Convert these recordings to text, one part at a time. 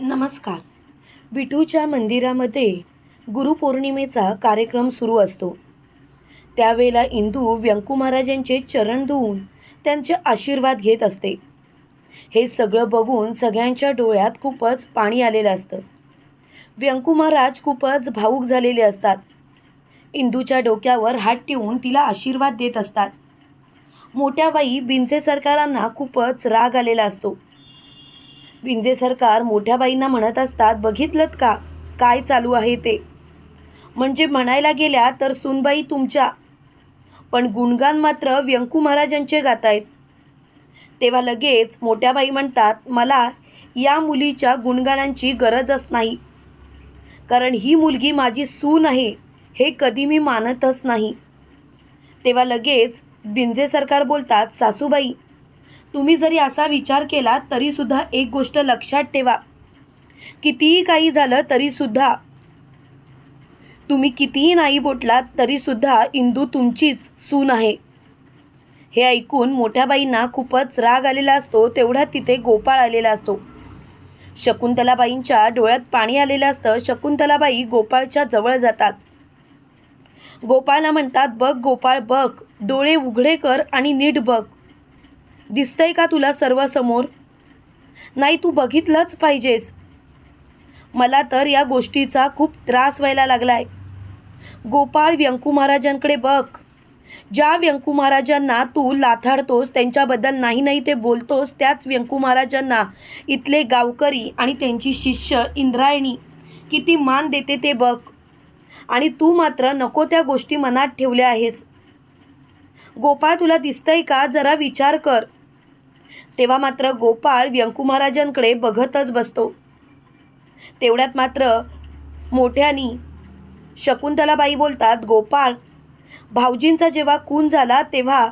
नमस्कार. विठूच्या मंदिरामध्ये गुरुपौर्णिमेचा कार्यक्रम सुरू असतो. त्यावेळेला इंदू व्यंकू महाराजांचे चरण धुवून त्यांचे आशीर्वाद घेत असते. हे सगळं बघून सगळ्यांच्या डोळ्यात खूपच पाणी आलेलं असतं. व्यंकू महाराज खूपच भावूक झालेले असतात. इंदूच्या डोक्यावर हात ठेवून तिला आशीर्वाद देत असतात. मोठ्या बाई बिनसे सरकारांना खूपच राग आलेला असतो. विंजे सरकार मोठ्या बाईंना म्हणत असतात बघितलं का? काय चालू आहे ते? म्हणजे म्हणायला गेल्या तर सुनबाई तुमच्या. पण गुणगान मात्र व्यंकू महाराजांचे गातायत. तेव्हा लगेच मोठ्या बाई म्हणतात मला या मुलीच्या गुणगानांची गरजच नाही. कारण ही मुलगी माझी सून आहे हे कधी मी मानतच नाही. तेव्हा लगेच बिंजे सरकार बोलतात सासूबाई तुम्ही जरी असा विचार केला तरीसुद्धा एक गोष्ट लक्षात ठेवा. कितीही काही झालं तरीसुद्धा तुम्ही कितीही नाही बोटलात तरीसुद्धा इंदू तुमचीच सून आहे. हे ऐकून मोठ्याबाईंना खूपच राग आलेला असतो तेवढा तिथे गोपाळ आलेला असतो. शकुंतलाबाईंच्या डोळ्यात पाणी आलेलं असतं शकुंतलाबाई गोपाळच्या जवळ जातात. गोपाळला म्हणतात बघ गोपाळ बघ डोळे उघडे कर आणि नीट बघ. दिसतंय का तुला सर्व समोर? नाही तू बघितलंच पाहिजेस. मला तर या गोष्टीचा खूप त्रास व्हायला लागलाय. गोपाळ व्यंकू महाराजांकडे बघ. ज्या व्यंकू महाराजांना तू लाथाडतोस त्यांच्याबद्दल नाही नाही ते बोलतोस त्याच व्यंकू महाराजांना इथले गावकरी आणि त्यांची शिष्य इंद्रायणी किती मान देते ते बघ. आणि तू मात्र नको त्या गोष्टी मनात ठेवल्या आहेस. गोपाळ तुला दिसतंय का? जरा विचार कर. तेव्हा मात्र गोपाळ व्यंकू महाराजांकडे बघतच बसतो. तेवढ्यात मात्र मोठ्यानी शकुंतलाबाई बोलतात गोपाळ भाऊजींचा जेव्हा खून झाला तेव्हा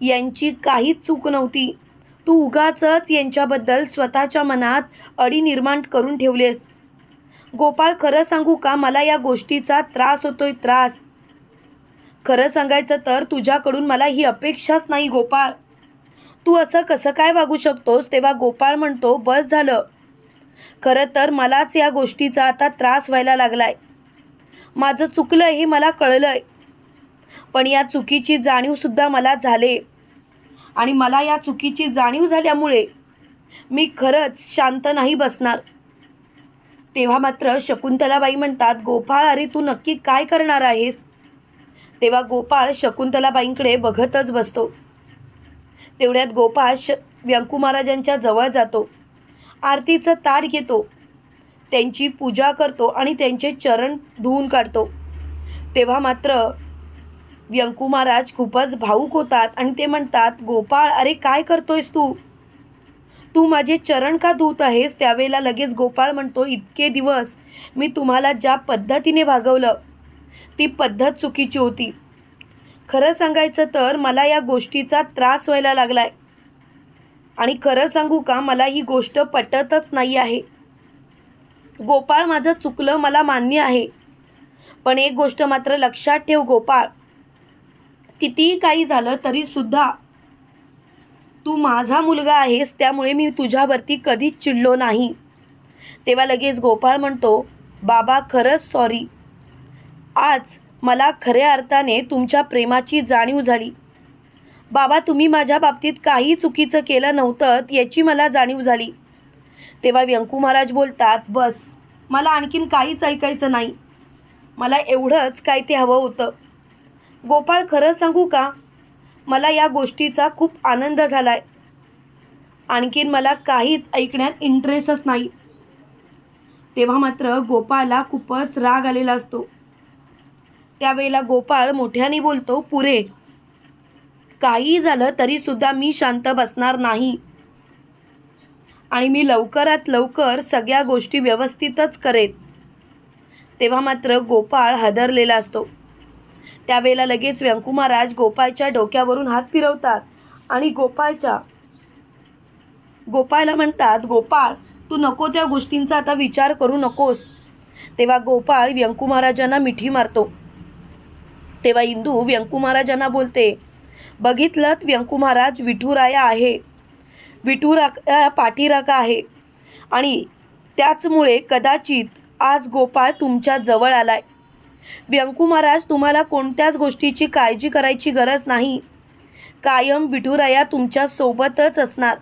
यांची काहीच चूक नव्हती. तू उगाचच यांच्याबद्दल स्वतःच्या मनात अडी निर्माण करून ठेवलेस. गोपाळ खरं सांगू का? मला या गोष्टीचा त्रास होतोय त्रास. खरं सांगायचं तर तुझ्याकडून मला ही अपेक्षाच नाही गोपाळ. तू असं कसं काय वागू शकतोस? तेव्हा गोपाळ म्हणतो बस झालं. खरं तर मलाच या गोष्टीचा आता त्रास व्हायला लागलाय. माझं चुकलं हे मला कळलंय. पण या चुकीची जाणीवसुद्धा मला झाले. आणि मला या चुकीची जाणीव झाल्यामुळे मी खरंच शांत नाही बसणार. तेव्हा मात्र शकुंतलाबाई म्हणतात गोपाळ अरे तू नक्की काय करणार आहेस? तेव्हा गोपाळ शकुंतलाबाईंकडे बघतच बसतो. तेवढ्यात गोपाळ श व्यंकू महाराजांच्या जवळ जातो. आरतीचं तार घेतो. त्यांची पूजा करतो आणि त्यांचे चरण धुवून काढतो. तेव्हा मात्र व्यंकू महाराज खूपच भाऊक होतात आणि ते म्हणतात गोपाळ अरे काय करतोयस तू? तू माझे चरण का धुत आहेस? त्यावेळेला लगेच गोपाळ म्हणतो इतके दिवस मी तुम्हाला ज्या पद्धतीने वागवलं ती पद्धत चुकीची होती. खरं सांगायचं तर मला या गोष्टीचा त्रास व्हायला लागलाय. आणि खरं सांगू का मला ही गोष्ट पटतच नाही आहे. गोपाळ माझं चुकलं मला मान्य आहे. पण एक गोष्ट मात्र लक्षात ठेव गोपाळ. कितीही काही झालं तरीसुद्धा तू माझा मुलगा आहेस त्यामुळे मी तुझ्यावरती कधीच चिडलो नाही. तेव्हा लगेच गोपाळ म्हणतो बाबा खरंच सॉरी आज मला खऱ्या अर्थाने तुमच्या प्रेमाची जाणीव झाली. बाबा तुम्ही माझ्या बाबतीत काही चुकीचं केलं नव्हतं याची मला जाणीव झाली. तेव्हा व्यंकू महाराज बोलतात बस मला आणखीन काहीच ऐकायचं नाही. मला एवढंच काय ते हवं होतं. गोपाळ खरं सांगू का? मला या गोष्टीचा खूप आनंद झाला आहे आणखीन मला काहीच ऐकण्यात इंटरेस्टच नाही. तेव्हा मात्र गोपाळला खूपच राग आलेला असतो. त्यावेळेला गोपाळ मोठ्याने बोलतो पुरे काही झालं तरीसुद्धा मी शांत बसणार नाही. आणि मी लवकरात लवकर सगळ्या गोष्टी व्यवस्थितच करेन. तेव्हा मात्र गोपाळ हादरलेला असतो. त्यावेळेला लगेच व्यंकू महाराज गोपाळच्या डोक्यावरून हात फिरवतात आणि गोपाळच्या गोपाळला म्हणतात गोपाळ तू नको त्या गोष्टींचा आता विचार करू नकोस. तेव्हा गोपाळ व्यंकू महाराजांना मिठी मारतो. तेव्हा इंदू व्यंकू महाराजांना बोलते बघितलं व्यंकू महाराज विठुराया आहे. विठुरा पाठीराका आहे आणि त्याचमुळे कदाचित आज गोपाळ तुमच्या जवळ आलाय. व्यंकू महाराज तुम्हाला कोणत्याच गोष्टीची काळजी करायची गरज नाही. कायम विठुराया तुमच्या सोबतच असणार.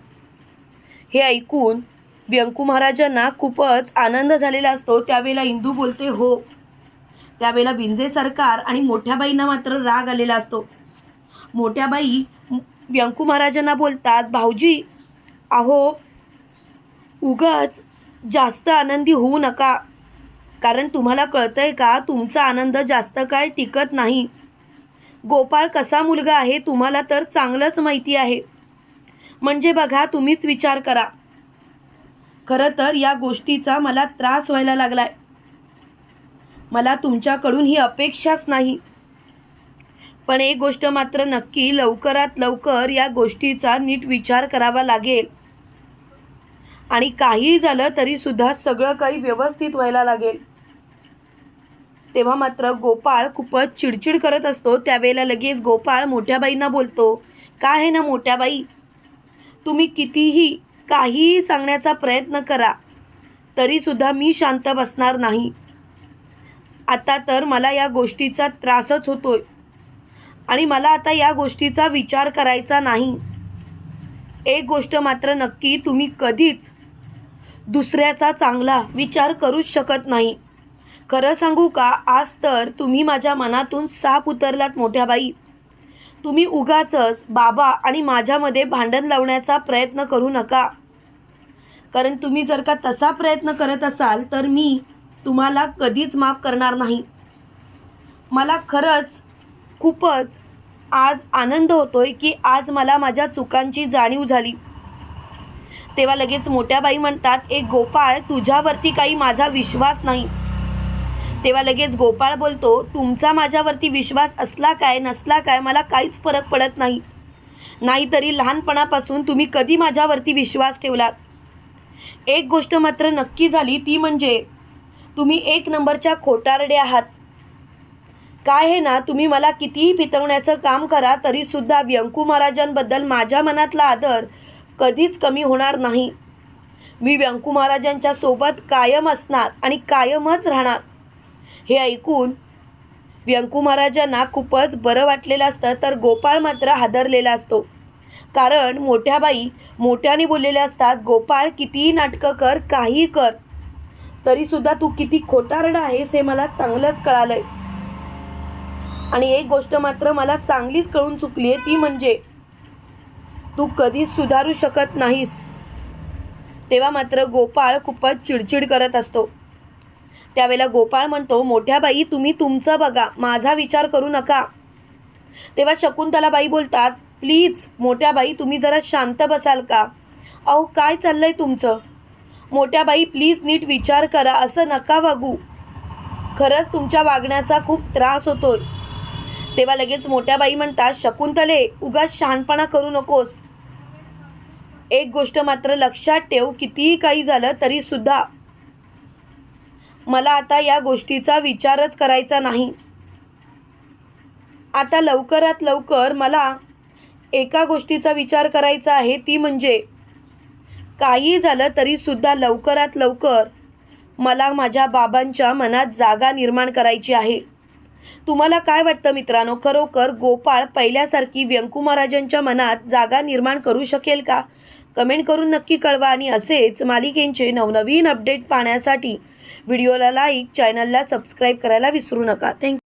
हे ऐकून व्यंकू महाराजांना खूपच आनंद झालेला असतो. त्यावेळेला इंदू बोलते हो त्यावेळेला विंजे सरकार आणि मोठ्याबाईंना मात्र राग आलेला असतो. मोठ्याबाई व्यंकू महाराजांना बोलतात भाऊजी अहो उगाच जास्त आनंदी होऊ नका. कारण तुम्हाला कळतंय का तुमचा आनंद जास्त काय टिकत नाही. गोपाळ कसा मुलगा आहे तुम्हाला तर चांगलंच माहिती आहे. म्हणजे बघा तुम्हीच विचार करा. खरं तर या गोष्टीचा मला त्रास व्हायला लागलाय. मला तुमच्याकडून ही अपेक्षाच नाही. पण एक गोष्ट मात्र नक्की लवकरात लवकर या गोष्टीचा नीट विचार करावा लागेल. आणि काही झालं तरी सुद्धा सगळं काही व्यवस्थित व्हायला लागेल. तेव्हा मात्र गोपाळ खूपच चिडचिड करत असतो. त्यावेळेला लगेच गोपाळ मोठ्याबाईंना बोलतो काय आहे ना मोठ्याबाई? तुम्ही कितीही काहीही सांगण्याचा प्रयत्न करा. तरीसुद्धा मी शांत बसणार नाही. आता तर मला या गोष्टीचा त्रासच होतोय. आणि मला आता या गोष्टीचा विचार करायचा नाही. एक गोष्ट मात्र नक्की तुम्ही कधीच दुसऱ्याचा चांगला विचार करूच शकत नाही. खरं सांगू का आज तर तुम्ही माझ्या मनातून साप उतरलात मोठ्या बाई. तुम्ही उगाचच बाबा आणि माझ्यामध्ये भांडण लावण्याचा प्रयत्न करू नका. कारण तुम्ही जर का तसा प्रयत्न करत असाल तर मी तुम्हाला कधीच माफ करणार नाही. मला खरंच खूपच आज आनंद होतोय की आज मला माझ्या चुकांची जाणीव झाली. तेव्हा लगेच मोठ्या बाई म्हणतात एक गोपाळ तुझ्यावरती काही माझा विश्वास नाही. तेव्हा लगेच गोपाळ बोलतो तुमचा माझ्यावरती विश्वास असला काय नसला काय मला काहीच फरक पडत नाही. नाहीतरी लहानपणापासून तुम्ही कधी माझ्यावरती विश्वास ठेवलात? एक गोष्ट मात्र नक्की झाली ती म्हणजे तुम्ही एक नंबरच्या खोटारडे आहात. काय आहे ना तुम्ही मला कितीही फितवण्याचं काम करा तरीसुद्धा व्यंकू महाराजांबद्दल माझ्या मनातला आदर कधीच कमी होणार नाही. मी व्यंकू महाराजांच्या सोबत कायम असणार आणि कायमच राहणार. हे ऐकून व्यंकू महाराजांना खूपच बरं वाटलेलं असतं तर गोपाळ मात्र हादरलेला असतो. कारण मोठ्या बाई मोठ्याने बोललेल्या असतात गोपाळ कितीही नाटकं कर काही कर. तरीसुद्धा तू किती खोटारडा आहेस हे मला चांगलंच कळालंय. आणि एक गोष्ट मात्र मला चांगलीच कळून चुकली आहे ती म्हणजे तू कधीच सुधारू शकत नाहीस. तेव्हा मात्र गोपाळ खूपच चिडचिड करत असतो. त्यावेळेला गोपाळ म्हणतो मोठ्या बाई तुम्ही तुमचं बघा माझा विचार करू नका. तेव्हा शकुंतला बाई बोलतात प्लीज मोठ्या बाई तुम्ही जरा शांत बसाल का? अहो काय चाललंय तुमचं? मोठ्या बाई प्लीज नीट विचार करा असं नका वागू. खरंच तुमच्या वागण्याचा खूप त्रास होतोय तेव्हा लगेच मोठ्या बाई म्हणतात शकुंतले उगाच शहाणपणा करू नकोस. एक गोष्ट मात्र लक्षात ठेव कितीही काही झालं तरी सुद्धा. मला आता या गोष्टीचा विचारच करायचा नाही. आता लवकरात लवकर मला एका गोष्टीचा विचार करायचा आहे ती म्हणजे काही झालं तरी सुद्धा लवकरात लवकर मला माझ्या बाबांच्या मनात जागा निर्माण करायची आहे. तुम्हाला काय वाटतं मित्रांनो? खरोखर गोपाळ पहिल्यासारखी व्यंकू महाराजांच्या मनात जागा निर्माण करू शकेल का? कमेंट करून नक्की कळवा आणि असेच मालिकेंचे नवनवीन अपडेट पाहण्यासाठी व्हिडिओला लाईक चॅनलला सबस्क्राईब करायला विसरू नका. थँक्यू